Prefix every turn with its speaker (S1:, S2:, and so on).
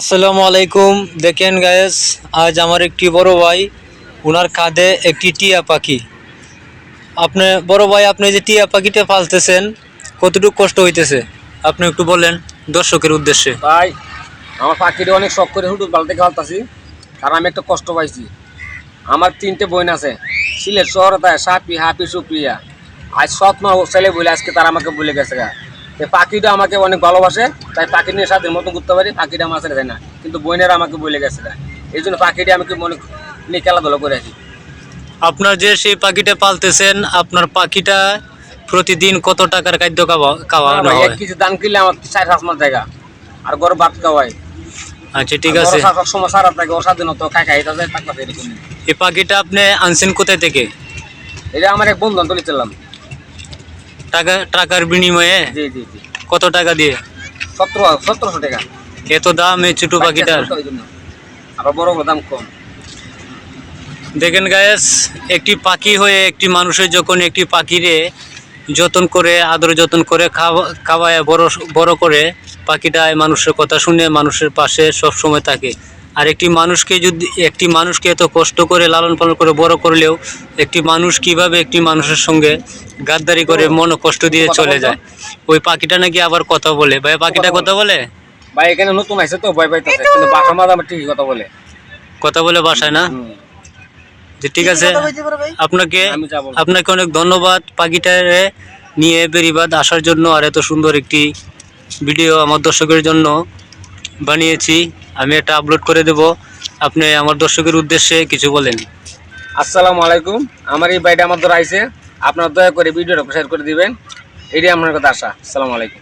S1: আসসালামু আলাইকুম। দেখেন গায়েস আজ আমার একটি বড় ভাই ওনার কাঁধে একটি টিয়া পাখি। আপনি, বড় ভাই, আপনি যে টিয়া পাখিটা পালতেছেন, কতটুকু কষ্ট হইতেছে? আপনি একটু বলেন দর্শকের উদ্দেশ্যে।
S2: ভাই, আমার পাখিটা অনেক শখ করে হুটুট বালতে খেলতাছি কারণ আমি একটা কষ্ট পাইছি। আমার তিনটে বোন আছে, সিলেট শহরে তাই সাপি, হাপি, সুপ্রিয়া। আজ সৎ মা ছেলে বলে আজকে তারা আমাকে বলে গেছে গা। পাখিটা আমাকে অনেক ভালোবাসে তাই পাখি নিয়ে সাথে মতো করতে পারি পাখিটা আমার দেয় না। কিন্তু বোনেরা আমাকে বলে গেছে গা এই জন্য পাখিটা আমাকে মনে নিয়ে খেলাধুলা করে আছি
S1: আপনার যে সেই পাখিটা পালতেছেন আপনার পাখিটা প্রতিদিন কত টাকার খাদ্য খাওয়া খাওয়ানো হয়?
S2: কিছু দান কিনলে আমার চার পাঁচ মাস জায়গা। আর গরু ভাত খাওয়াই
S1: আচ্ছা ঠিক আছে।
S2: সময় সারা থাকে অসাধীনত খাই খাই টাকা
S1: এই পাখিটা আপনি আনছেন কোথায় থেকে?
S2: এটা আমার এক বন্ধু চললাম।
S1: টাকা টাকার বিনিময়ে
S2: জি জি জি।
S1: কত টাকা দিয়ে?
S2: সতেরো সতেরোশো টাকা।
S1: এত দাম এই ছোট পাখিটার।
S2: আবার বড় বড় দাম কম।
S1: দেখেন গায়েস একটি পাখি হয়ে একটি মানুষের যখন একটি পাখিরে যতন করে আদর যতন করে খাওয়া খাওয়ায় বড় বড় করে পাখিটায় মানুষের কথা শুনে মানুষের পাশে সব সময় থাকে। আর একটি মানুষকে যদি একটি মানুষকে এত কষ্ট করে লালন পালন করে বড় করলেও একটি মানুষ কীভাবে একটি মানুষের সঙ্গে গাদ্দারি করে মন কষ্ট দিয়ে চলে যায়? ওই পাখিটা নাকি আবার কথা বলে? ভাই পাখিটা কথা বলে?
S2: ভাই এখানে নতুন আছে তো ভয় পাইতেছে। কিন্তু বাসা ঠিকই কথা বলে।
S1: কথা বলে বাসায় না? যে ঠিক আছে। আপনাকে। আপনাকে অনেক ধন্যবাদ পাখিটারে নিয়ে বেরিবাদ আসার জন্য আর এত সুন্দর একটি ভিডিও আমার দর্শকের জন্য বানিয়েছি। আমি এটা আপলোড করে দেব। আপনি আমার দর্শকের উদ্দেশ্যে কিছু বলেন।
S2: আসসালামু আলাইকুম। আমার এই বাইটা আমার ধরে আইসে আপনার দয়া করে ভিডিওটা শেয়ার করে দিবেন। এটাই আপনার কথা আসা আসসালামু আলাইকুম।